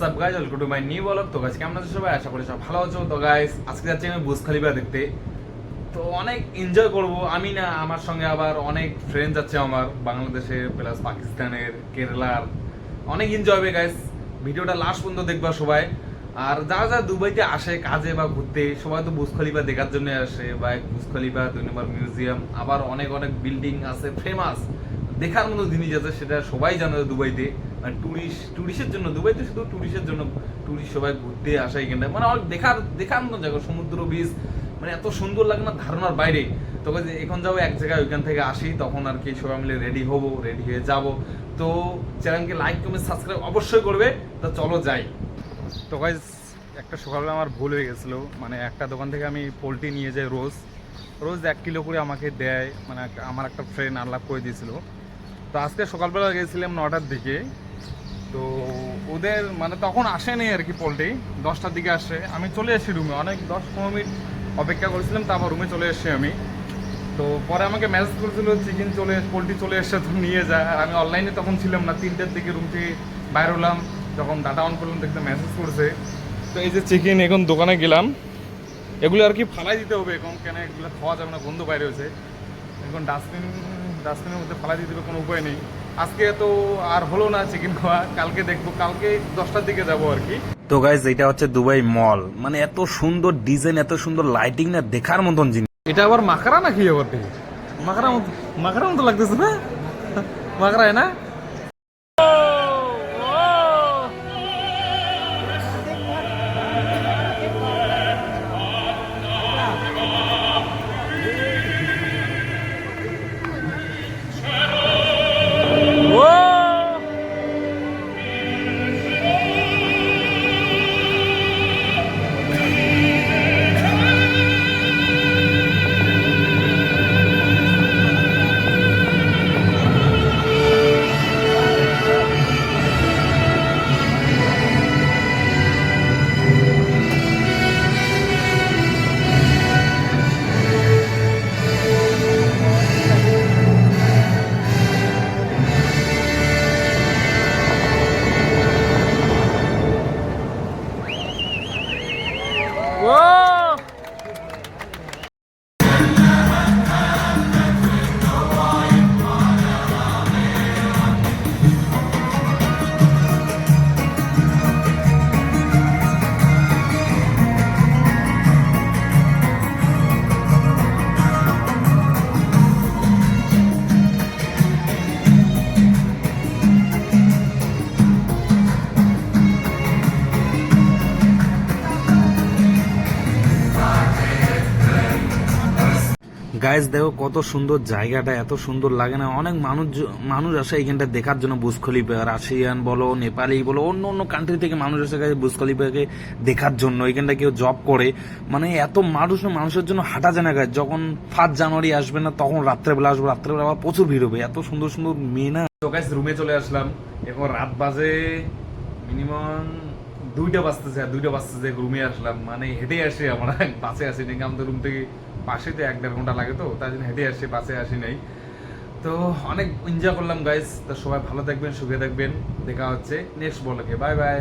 WhatsApp guys new তো কেমন আছো সবাই? আশা করি সব ভালো আছো। তো গাইজ আজকে যাচ্ছি আমি দেখতে। তো অনেক এনজয় করব। আমি না, আমার সঙ্গে আবার অনেক ফ্রেন্ড যাচ্ছে আমার। বাংলাদেশের প্লাস পাকিস্তানের, কেরালার। অনেক এনজয় হবে গাইজ ভিডিওটা লাস্ট পর্যন্ত দেখবা সবাই। আর যারা যারা দুবাইতে আসে, কাজে বা ঘুরতে, সবাই তো বুজ খলিফা দেখার জন্য আসে। বা বুজ খলিফা, দুই নম্বর মিউজিয়াম আবার অনেক অনেক বিল্ডিং আছে ফেমাস দেখার মতো জিনিস আছে, সেটা সবাই জানে দুবাইতে। মানে টুরিস্ট টুরিস্টের জন্য, দুবাইতে শুধু টুরিস্টের জন্য টুরিস্ট সবাই ঘুরতে আসে এখানে মানে অনেক দেখার দেখার মতো জায়গা, সমুদ্র বীচ মানে এত সুন্দর লাগে না ধারণার বাইরে। তবে এখন যাব, এক জায়গায় ওইখান থেকে আসি, তখন আর কি সবাই মিলে রেডি হব রেডি হয়ে যাব। তো চ্যানেলকে লাইক কমেন্ট সাবস্ক্রাইব অবশ্যই করবে। তো চলো যাই। তো গাইজ একটা সকালবেলা আমার ভুল হয়ে গেছিল। মানে একটা দোকান থেকে আমি পোলট্রি নিয়ে যাই রোজ। রোজ এক কিলো করে আমাকে দেয়। মানে আমার একটা ফ্রেন্ড আনলাভ করে দিয়েছিল। তো আজকে সকালবেলা গেছিলাম নটার দিকে। তো ওদের মানে তখন আসেনি আর কি পোলট্রি। দশটার দিকে আসে। আমি চলে এসেছি রুমে অনেক দশ পনেরো মিনিট অপেক্ষা করেছিলাম, তারপর রুমে চলে এসেছি আমি। তো পরে আমাকে মেসেজ করেছিল, চিকেন চলে পোলট্রি চলে এসছে তো নিয়ে যায় আর আমি অনলাইনে তখন ছিলাম না। তিনটের দিকে রুম থেকে বাইর হলাম। যখন ডাটা অন করলাম দেখতে মেসেজ করছে। তো এই যে চিকেন এখন দোকানে গেলাম। এগুলো আর কি ফালাই দিতে হবে। এখন কেন এগুলো খাওয়া যাবে না, গন্ধ বাইরে হয়েছে। এখন ডাস্টবিন ডাস্টবিনের মধ্যে ফালা দিতে দেবে কোনো উপায় নেই। আজকে তো আর হলো না চিকেন খাওয়া কালকে দেখব কালকে দশটার দিকে যাব আর কি। তো গাইজ এটা হচ্ছে দুবাই মল মানে এত সুন্দর ডিজাইন এত সুন্দর লাইটিং না দেখার মতন জিনিস। এটা আবার মাকড়া নাকি আবার? মাখারা মাখারা মতো মতো লাগতেছে না? মাকড়ায় না? Whoa! গাইজ দেখো কত সুন্দর জায়গাটা, এত সুন্দর লাগে না। অনেক মানুষ মানুষ আসে এখানটা দেখার জন্য বুজ খলিফা রাশিয়ান বলো নেপালি বলো, অন্য অন্য কান্ট্রি থেকে মানুষ আসে গাইজ বুজ খলিফাকে দেখার জন্য। এখানটা কেউ জব করে। মানে এত মানুষ, মানুষের জন্য হাঁটা যায় না গাইজ যখন ফার্স্ট জানুয়ারি আসবে না, তখন রাত্রেবেলা আসবে, রাত্রেবেলা আবার প্রচুর ভিড় হবে। এত সুন্দর সুন্দর মেয়ে না। তো গাইস রুমে চলে আসলাম। এখন রাত বাজে মিনিমাম দুইটা বাজতেছে, আর দুইটা বাজতেছে রুমে আসলাম। মানে হেঁটে আসি আমরা, বাসে আসি নাকি আমাদের রুম থেকে পাশে তো এক দেড় ঘণ্টা লাগে তো তাই জন্য হেঁটে আসি বাসে আসি নাই। তো অনেক এনজয় করলাম গাইজ তো সবাই ভালো থাকবেন, সুখে থাকবেন। দেখা হচ্ছে নেক্সট বলকে বাই বাই